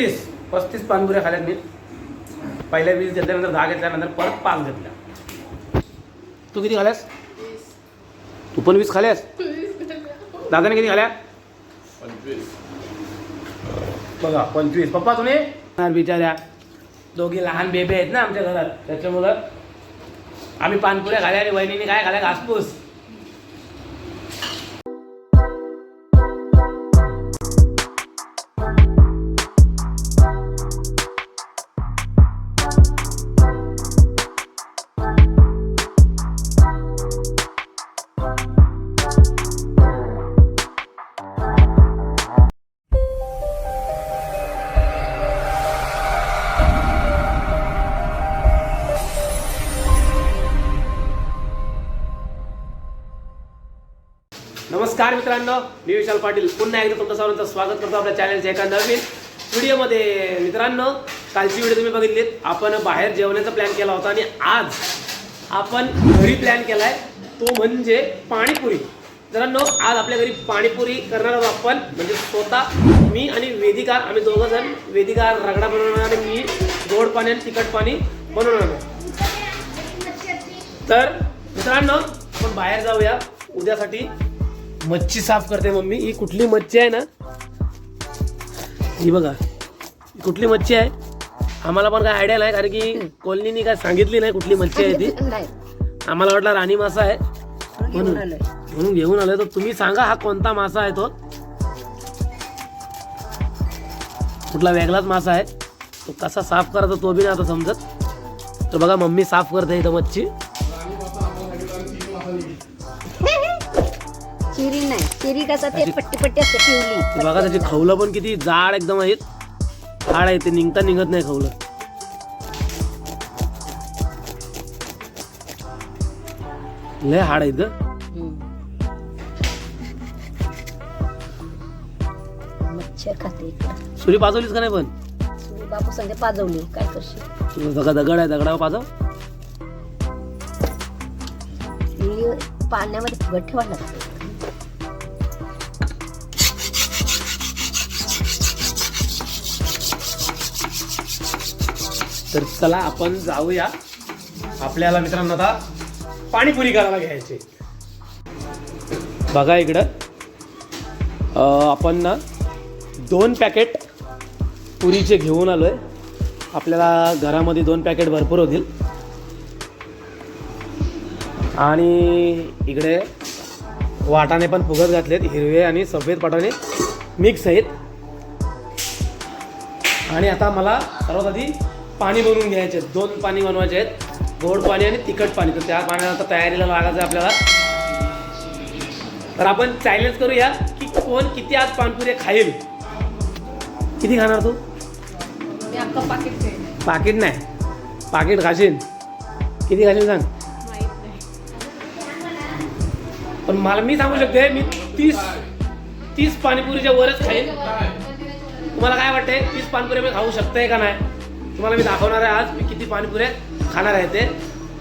पस्तीस पस्तीस पानपुऱ्या खाल्यात मी. पहिल्या वीस घेतल्यानंतर दहा घेतल्यानंतर परत पाच घेतल्या. तू किती खाल्यास? तू पण वीस खाल्यास? दादाने किती खाल्या? बघा पंचवीस. पप्पा तुम्ही? बिचाऱ्या. दोघी लहान बेबे आहेत ना आमच्या घरात. त्याच्यामुळं आम्ही पानपुऱ्या खाल्या आणि वहिनीने काय खाल्या? घासपूस. नमस्कार मित्रांनो मी विशाल पाटील. पुन्हा एकदा तुमचं सर्वांचं स्वागत करतो आपल्या चॅनलच्या एका नवीन व्हिडिओमध्ये मित्रांनो कालची व्हिडिओ तुम्ही बघितलीत. आपण बाहेर जेवण्याचा प्लॅन केला होता आणि आज आपण घरी प्लॅन केलाय. तो म्हणजे पाणीपुरी. मित्रांनो आज आपल्या घरी पाणीपुरी करणार आहोत आपण. म्हणजे स्वतः मी आणि वेदिका आम्ही दोघं जण वेदिका रगडा बनवणार आणि मी गोड पाणी आणि तिखट पाणी बनवणार तर मित्रांनो आपण बाहेर जाऊया. उद्यासाठी मच्छी साफ करते मम्मी. ही कुठली मच्छी आहे ना? ही बघा. ही कुठली मच्छी आहे? आम्हाला पण काय आयडिया नाही कारण की कोलनीनी काय सांगितली नाही कुठली मच्छी आहे ती. आम्हाला वाटला राणी मासा आहे. म्हणून म्हणून घेऊन आलोय. तर तुम्ही सांगा हा कोणता मासा आहे तो? कुठला वेगळाच मासा आहे? तो कसा साफ करायचा तो बी नाही आता समजत. तर बघा मम्मी साफ करते इथं मच्छी. चिरी नाही. चिरी कसा ते पट्टी पट्टी असते पिवली. बघा त्याची खवलं पण किती जाड एकदम आहेत. हाड आहे ते निघता निघत नाही खवलं. लय हाड. मच्छर खाते इकडं. सुरी पाजवलीस का नाही पण? बापू संगे पाजवली काय करशील? तुझं दगड दगड आहे दगडावर पाजव. पाण्यामध्ये फुगत ठेवायला लागते. तर चला आपण जाऊया. आपल्याला मित्रांनो आता पाणीपुरी करायला घ्यायची. बघा इकडं. आपण ना दोन पॅकेट पुरीचे घेऊन आलोय. आपल्याला घरामध्ये दोन पॅकेट भरपूर होतील. आणि इकडे वाटाणे पण फुगत घातलेत हिरवे आणि सफेद वाटाणे मिक्स आहेत. आणि आता मला सर्वात आधी पाणी बनवून घ्यायचे. आहेत दोन पाणी बनवायचे आहेत. गोड पाणी आणि तिखट पाणी. तर त्या पाण्याला आता तयारीला लागायचं आहे आपल्याला. तर आपण चॅलेंज करूया की कोण किती आज पानपुरे खाईल. किती खाणार तू? पाकिट पाकिट नाही. पाकिट खाशील. किती खाशील सांग. पण मला मी सांगू शकते मी तीस तीस पाणीपुरीच्या वरच खाईन. तुम्हाला काय वाटतंय? तीस पाणीपुरी मी खाऊ शकते का नाही? तुम्हाला मी दाखवणार आहे आज मी किती पाणीपुऱ्या खाणार आहे ते.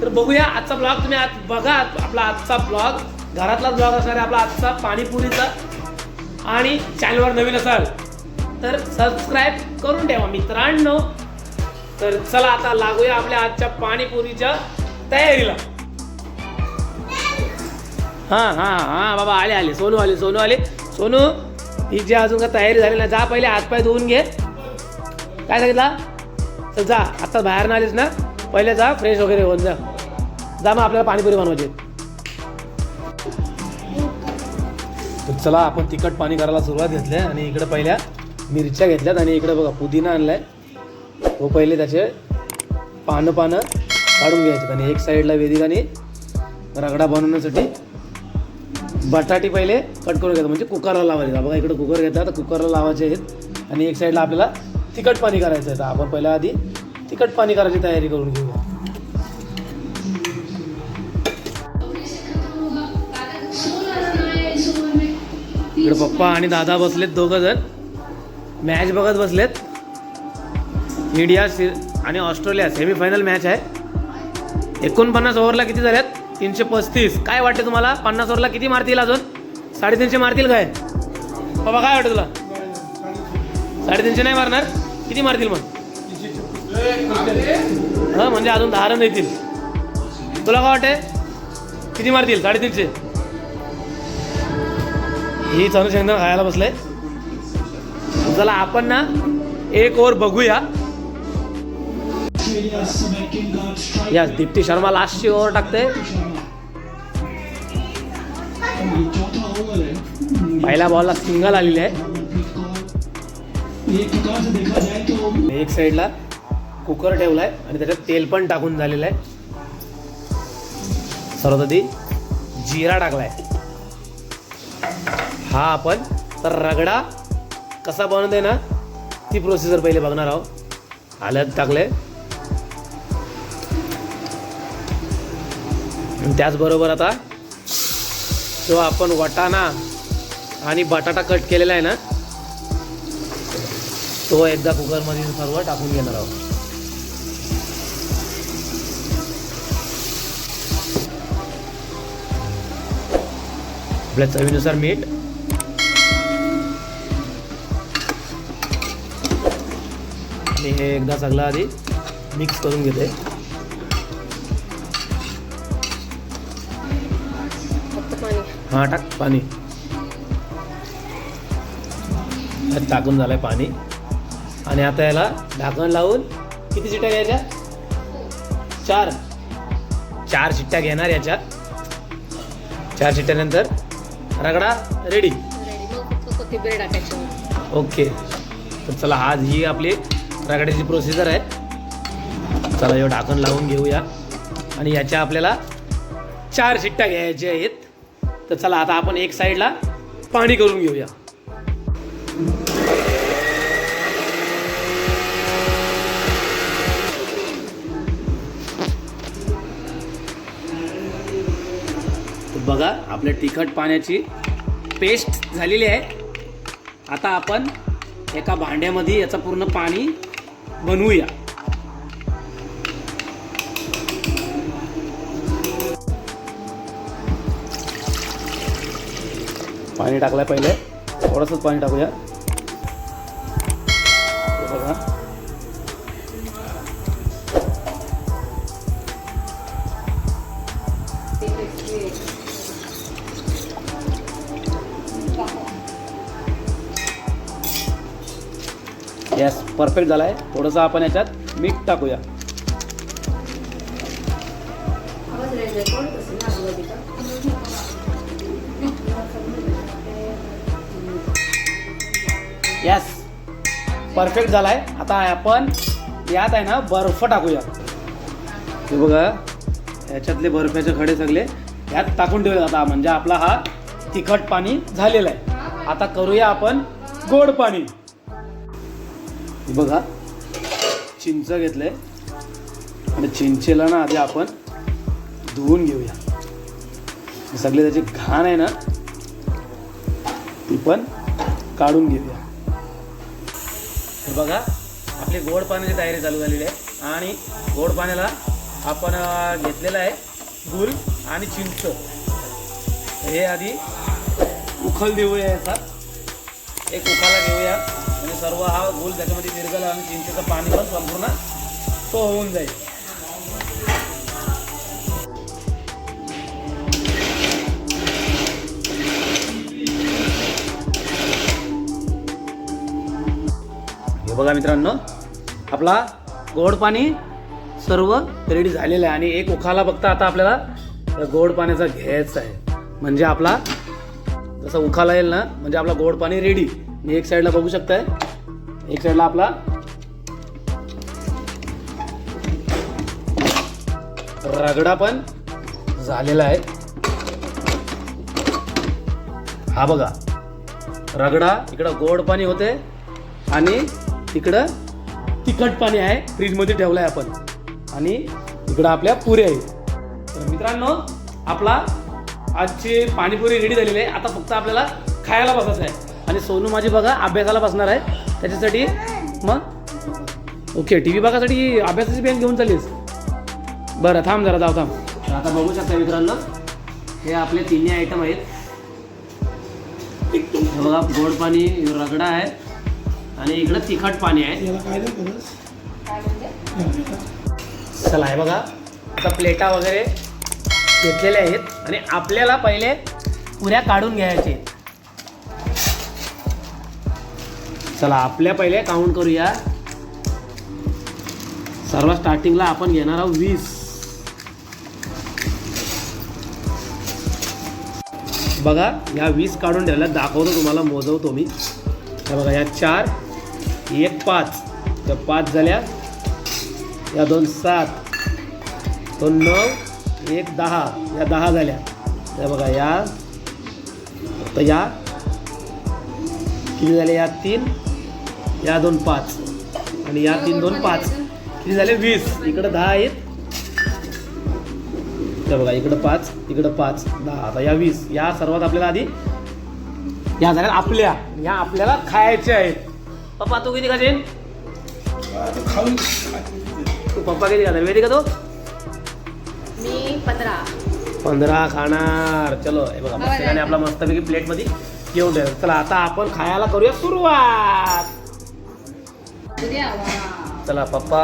तर बघूया आजचा ब्लॉग तुम्ही आज बघा आपला आजचा ब्लॉग घरातला ब्लॉग असणार आहे आपला आजचा पाणीपुरीचा. आणि चॅनलवर नवीन असाल तर सबस्क्राईब करून ठेवा मित्रांनो. तर चला आता लागूया आपल्या आजच्या पाणीपुरीच्या तयारीला. हां हां हां बाबा आले आले. सोनू आले सोनू आले. सोनू ही जी अजून का तयारी झाली ना जा पहिले हातपाय धुवून घे. काय सांगितलं? तर जा आता बाहेर ना आलीस ना पहिले जा फ्रेश वगैरे होऊन जा. जा मग आपल्याला पाणीपुरी बनवायची. तर चला आपण तिखट पाणी करायला सुरुवात घेतली आणि इकडे पहिल्या मिरच्या घेतल्यात आणि इकडे बघा पुदिना आणलाय. व पहिले त्याचे पानं पानं काढून घ्यायचे आणि एक साईडला वेदिकाने रगडा बनवण्यासाठी बटाटे पहिले कट करून घेतात म्हणजे कुकरला लावायचं. बघा इकडे कुकर घेतात तर कुकरला लावायचे आहेत. आणि एक साईडला आपल्याला तिखट पाणी करायचं आहे. तर आपण पहिल्या आधी तिखट पाणी करायची तयारी करून घेऊया. इकडे पप्पा आणि दादा बसलेत दोघं जण. मॅच बघत बसलेत. इंडिया सि- आणि ऑस्ट्रेलिया सेमीफायनल मॅच आहे. एकोणपन्नास ओव्हरला किती झाल्यात? तीनशे पस्तीस. काय वाटते तुम्हाला? पन्नास ओव्हरला किती मारतील अजून? साडेतीनशे मारतील काय? बाबा काय वाटतं तुला? साडेतीनशे नाही मारणार? किती मारतील मग? हा म्हणजे अजून दहा रन येतील. तुला काय वाटते किती मारतील? साडेतीनशे. ही चणू शेंगदाणा खायला बसले चला आपण ना एक ओव्हर बघूया. या दीप्ती शर्मा लास्टची ओव्हर टाकते पहिल्या बॉलला सिंगल आलेली आहे. एक साईडला कुकर ठेवलाय आणि त्याच्यात तेल पण टाकून झालेलं आहे. सर्वात आधी जिरा टाकलाय. हा आपण तर रगडा कसा बनवते ना ती प्रोसिजर पहिले बघणार आहोत. आल्यात टाकले त्याचबरोबर आता जो आपण वाटाणा आणि बटाटा कट केलेला आहे ना तो एकदा कुकरमध्ये सर्व टाकून घेणार आहोत. आपल्या चवीनुसार मीठ. आणि हे एकदा सगळं आधी मिक्स करून घेते. हा टाक पाणी. टाकून झालंय पाणी. आणि आता याला ढाकण लावून किती शिट्ट्या घ्यायच्या? चार. चार शिट्ट्या घेणार याच्यात. चार शिट्ट्यानंतर रगडा रेडी ओके. तर चला आज ही आपली रगड्याची प्रोसिजर आहे. चला हे ढाकण लावून घेऊया. आणि याच्या आपल्याला चार शिट्ट्या घ्यायच्या आहेत. तर चला आता आपण एक साईडला पाणी करून घेऊया. बघा आपल्या तिखट पाण्याची पेस्ट झालेली आहे. आता आपण एका भांड्यामध्ये याचं पूर्ण पाणी बनवूया. पाणी टाकलंय पहिले. थोडंसंच पाणी टाकूया. गॅस परफेक्ट झाला आहे थोडंसं आपण याच्यात मीठ टाकूया. यस परफेक्ट झाला आहे आता आपण यात आहे ना बर्फ टाकूया. हे बघा याच्यातले बर्फाचे खडे सगळे यात टाकून ठेवले आता. म्हणजे आपला हा तिखट पाणी झालेला आहे. आता करूया आपण गोड पाणी. बघा चिंच घेतलंय. आणि चिंचेला ना आधी आपण धुवून घेऊया. सगळे त्याची घाण आहे ना ती पण काढून घेऊया. बघा आपली गोड पाण्याची तयारी चालू झालेली आहे. आणि गोड पाण्याला आपण घेतलेला घेतलेलं आहे गुल आणि चिंच. हे आधी उखल देऊया याचा. एक उखाला घेऊया. आणि सर्व हा गोल त्याच्यामध्ये विरगल आणि चिंचेचं पाणी पण संपूर्ण तो होऊन जाईल. हे बघा मित्रांनो आपला गोड पाणी सर्व रेडी झालेलं आहे आणि एक उखाला फक्त आता आपल्याला त्या गोड पाण्याचा घ्यायचा आहे. म्हणजे आपला जसा उखाला येईल ना म्हणजे आपला गोड पाणी रेडी मी एक साईडला बघू शकताय. एक साईडला आपला. रगडा पण झालेला आहे. हा बघा. रगडा इकडं गोड पाणी होते आणि तिकडं तिखट पाणी आहे. फ्रीजमध्ये ठेवलं आहे आपण. आणि इकडं आपल्या पुऱ्या आहेत. तर मित्रांनो आपला आजची पाणीपुरी रेडी झालेली आहे. आता फक्त आपल्याला खायला बसायचं आहे आणि सोनू माझी बघा अभ्यासाला बसणार आहे. त्याच्यासाठी मग ओके टी व्ही बघासाठी अभ्यासाची बँक घेऊन चाललीस बरं थांब जरा जाऊ थांब. तर आता बघू शकता मित्रांनो हे आपले तिन्ही आयटम आहेत. हे बघा गोड पाणी रगडा आहे. आणि इकडं तिखट पाणी आहे. चला हे बघा आता प्लेटा वगैरे घेतलेल्या आहेत. आणि आपल्याला पहिले पुऱ्या काढून घ्यायचे चला आपल्या पहिले काउंट करूया. सर्वात स्टार्टिंगला आपण घेणार आहोत वीस. बघा या वीस काढून ठेवल्या दाखवतो तुम्हाला मोजवतो मी. हे बघा या चार एक पाच. त्या पाच झाल्या. या दोन सात. दोन नऊ एक दहा. या दहा झाल्या. या बघा या. तर या. किती झाल्या या तीन. या दोन पाच. आणि या तीन दोन पाच. किती झाले? वीस. इकडं दहा आहेत. हे बघा इकडं पाच इकडं पाच दहा. आता या वीस. या सर्वात आपल्याला आधी या झाल्या आपल्या. या आपल्याला खायच्या आहेत. पप्पा तू किती खाशील? तू पप्पा किती खाणार? वेदी का तो? मी पंधरा. पंधरा खाणार. चलो हे बघा प्रत्येकाने आपला मस्तपैकी प्लेटमध्ये घेऊन ठेव चला आता आपण खायला करूया सुरुवात. चला पप्पा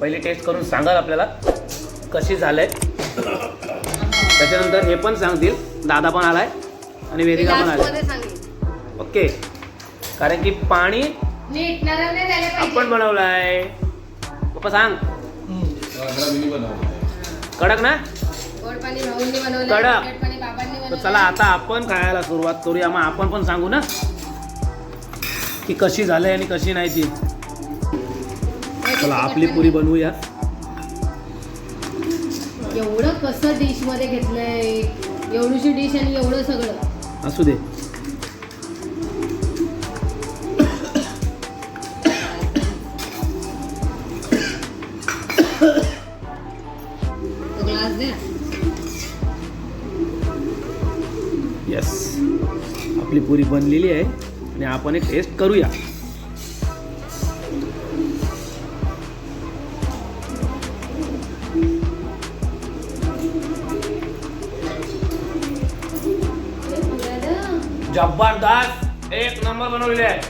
पहिली टेस्ट करून सांगाल आपल्याला कशी झालंय. त्याच्यानंतर हे पण सांगतील. दादा पण आलाय आणि वेदिका पण आलाय. ओके. कारण की पाणी झाले आपण बनवलंय. पप्पा सांग. कडक ना? कडक. तर चला आता आपण खायला सुरुवात करूया. मग आपण पण सांगू ना की कशी झालंय आणि कशी नाही ती. चला आपली पुरी बनवूया. एवढं कसं डिशमध्ये घेतलंय? एवढीशी डिश आणि एवढं सगळं. असू दे. आपली पुरी बनलेली आहे आणि आपण एक टेस्ट करूया. जबरदस्त. एक नंबर बनवलेले आहे.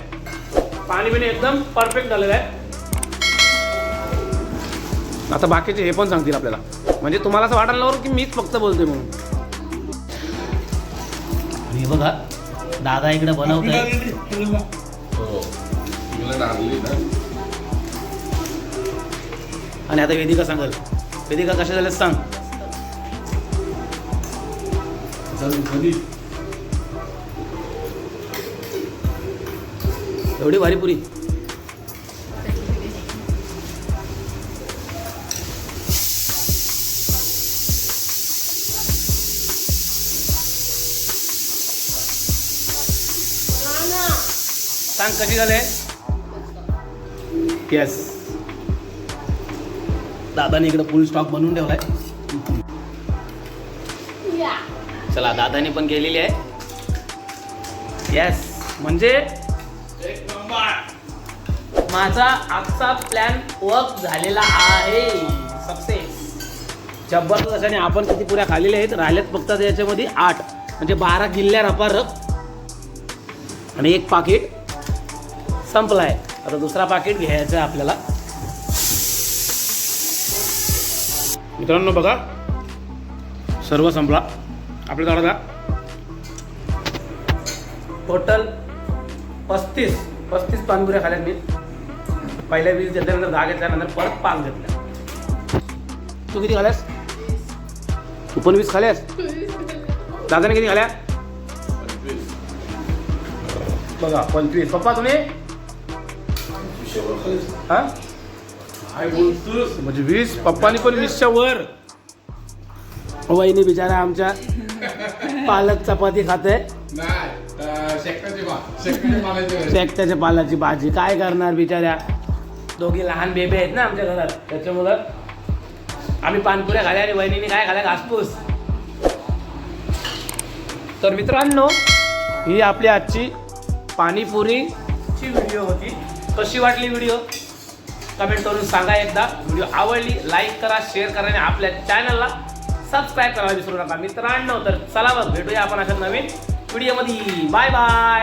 पाणी बिणी एकदम परफेक्ट झालेलं आहे. आता बाकीचे हे पण सांगतील आपल्याला. म्हणजे तुम्हाला असं वाटायला नको की मीच फक्त बोलतोय म्हणून. हे बघा दादा इकडे बनवत आहे आणि आता वेदिका सांगाल. वेदिका कशा झाल्या सांग. एवढी भारी पुरी. सांग कशी झाले? येस दादाने इकडे फुल स्टॉक बनवून ठेवलाय. चला दादाने पण केलेली आहे. येस म्हणजे? माझा आजचा प्लॅन वर्क झालेला आहे. सक्सेस जबरदस्त आणि आपण किती पुऱ्या खाल्लेल्या आहेत? राहिल्यात फक्त त्याच्यामध्ये आठ. म्हणजे बारा किल्ल्या रपा आणि एक पाकिट आहे आता दुसरा पाकिट घ्यायचा आहे आपल्याला. मित्रांनो बघा. सर्व संपला. आपल्या दादा टोटल पस्तीस. पस्तीस पानपुऱ्या खाल्यात मी. पहिल्या वीस घेतल्यानंतर दहा घेतल्यानंतर परत पाच घेतल्या तू किती खाल्यास तू पण वीस खाल्यास दादाने किती खाल्या बघा पंचवीस. पप्पा तुम्ही? हा? म्हणजे वीस पप्पानी पण वीसच्या वर वहिनी बिचारा आमच्या पालक चपाती खाते. शेकट्याच्या पालाची भाजी. काय करणार बिचाऱ्या? दोघी लहान बेबे आहेत ना आमच्या घरात. त्याच्यामुळं आम्ही पानपुऱ्या खाल्या आणि वहिनीने काय खाल्या? घासपूस. तर मित्रांनो ही आपली आजची पाणीपुरीची व्हिडिओ होती. कशी वाटली व्हिडिओ? कमेंट करून सांगा एकदा. व्हिडिओ आवडली लाईक करा शेअर करा आणि आपल्या चॅनलला सबस्क्राईब करायला विसरू नका. मित्रांनो तर चला मग भेटूया आपण अशा नवीन วิดีโอมาดีบายบาย